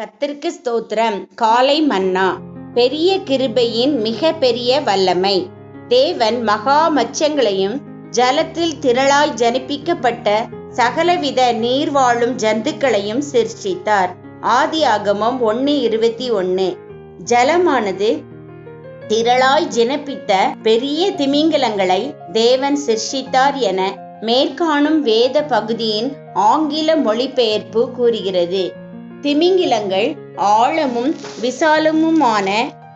கத்திற்கு ஸ்தோத்திரம். காலை மன்னா. பெரிய கிருபையின் மிக பெரிய வல்லமை. தேவன் மகா மச்சங்களையும் ஜலத்தில் திரளாய் ஜனிப்பிக்கப்பட்ட சகலவித நீர் வாழும் ஜந்துக்களையும் சிருஷ்டித்தார். ஆதி ஆகமம் ஒன்னு இருபத்தி ஒன்னு. ஜலமானது திரளாய் ஜனப்பித்த பெரிய திமிங்கலங்களை தேவன் சிருஷ்டித்தார் என மேற்காணும் வேத பகுதியின் ஆங்கில மொழிபெயர்ப்பு கூறுகிறது. திமிங்கிலங்கள் ஆழமும் விசாலமுமான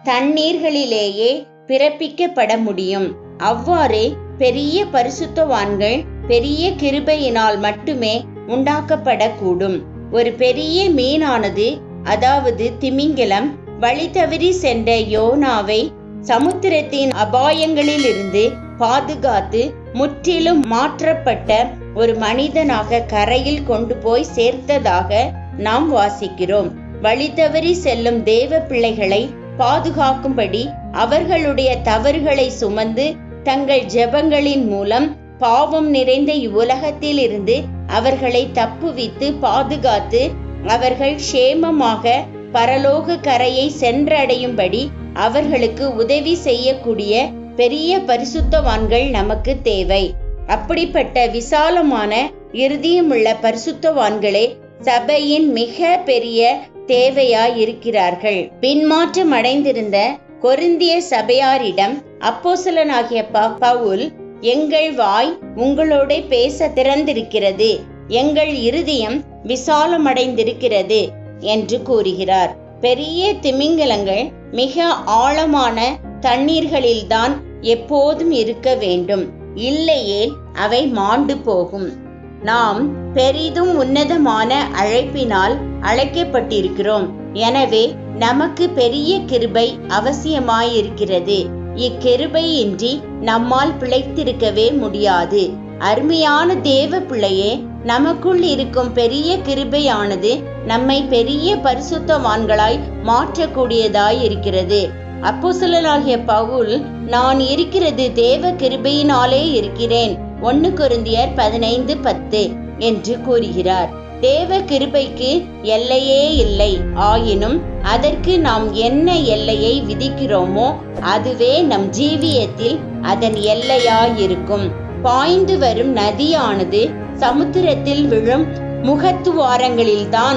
தண்ணீர்களிலேயே பிறப்பிக்கப்பட முடியும். அவ்வாறே பெரிய பரிசுத்தவான்கள் பெரிய கிருபையினால் மட்டுமே உண்டாக்கப்படக்கூடும். ஒரு பெரிய மீனானது அதாவது திமிங்கிலம் வழி தவறி சென்ற யோனாவை சமுத்திரத்தின் அபாயங்களிலிருந்து பாதுகாத்து முற்றிலும் மாற்றப்பட்ட ஒரு மனிதனாக கரையில் கொண்டு போய் சேர்த்ததாக நாம் வாசிக்கிறோம். வழி தவறி செல்லும் தேவ பிள்ளைகளை பாதுகாக்கும்படி அவர்களுடைய தவறுகளை சுமந்து தங்கள் ஜெபங்களின் மூலம் பாவம் நிறைந்த இவ்வுலகத்தில் இருந்து அவர்களை தப்புவித்து பாதுகாத்து அவர்கள் சேமமாக பரலோக கரையை சென்றடையும்படி அவர்களுக்கு உதவி செய்யக்கூடிய பெரிய பரிசுத்தவான்கள் நமக்கு தேவை. அப்படிப்பட்ட விசாலமான இறுதியுமுள்ள பரிசுத்தவான்களே சபையின் மிக பெரிய தேவையாய் இருக்கிறார்கள் பின்மாற்றம் அடைந்திருந்த கொருந்திய சபையாரிடம் அப்போசலனாகிய பவுல் எங்கள் வாய் உங்களோட பேச திறந்திருக்கிறது. எங்கள் இருதயம் விசாலமடைந்திருக்கிறது என்று கூறுகிறார். பெரிய திமிங்கலங்கள் மிக ஆழமான தண்ணீர்களில்தான் எப்போதும் இருக்க வேண்டும். இல்லையேல் அவை மாண்டு போகும். நாம் பெரிதும் உன்னதமான அழைப்பினால் அழைக்கப்பட்டிருக்கிறோம். எனவே நமக்கு பெரிய கிருபை அவசியமாயிருக்கிறது. இக்கிருபையின்றி நம்மால் பிழைத்திருக்கவே முடியாது. அருமையான தேவ பிள்ளையே நமக்குள் இருக்கும் பெரிய கிருபையானது நம்மை பெரிய பரிசுத்தவான்களாய் மாற்றக்கூடியதாய் இருக்கிறது அப்போசலனாகிய பவுல் நான் இருக்கிறது தேவ கிருபையினாலே இருக்கிறேன். ஒன்னு குருந்தியர் பதினைந்து பத்து என்று கூறுகிறார். தேவ கிருபைக்கு எல்லையே இல்லை. ஆயினும் அதற்கு நாம் என்ன எல்லையை விதிக்கிறோமோ அதுவே நம் ஜீவியத்தில் அதன் எல்லையாயிருக்கும். பாய்ந்து வரும் நதியானது சமுத்திரத்தில் விழும் முகத்துவாரங்களில்தான்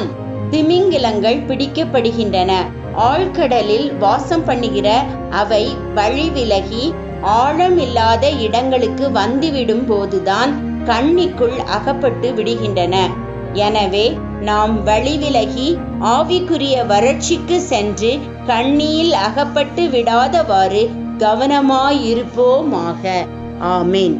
திமிங்கிலங்கள் பிடிக்கப்படுகின்றன. ஆழ்கடலில் வாசம் பண்ணுகிற அவை வழி விலகி ஆழமில்லாத இடங்களுக்கு வந்துவிடும் போதுதான் கண்ணிக்குள் அகப்பட்டு விடுகின்றன. எனவே நாம் வழிவிலகி ஆவிக்குரிய வறட்சிக்கு சென்று கண்ணியில் அகப்பட்டு விடாதவாறு கவனமாயிருப்போமாக. ஆமேன்.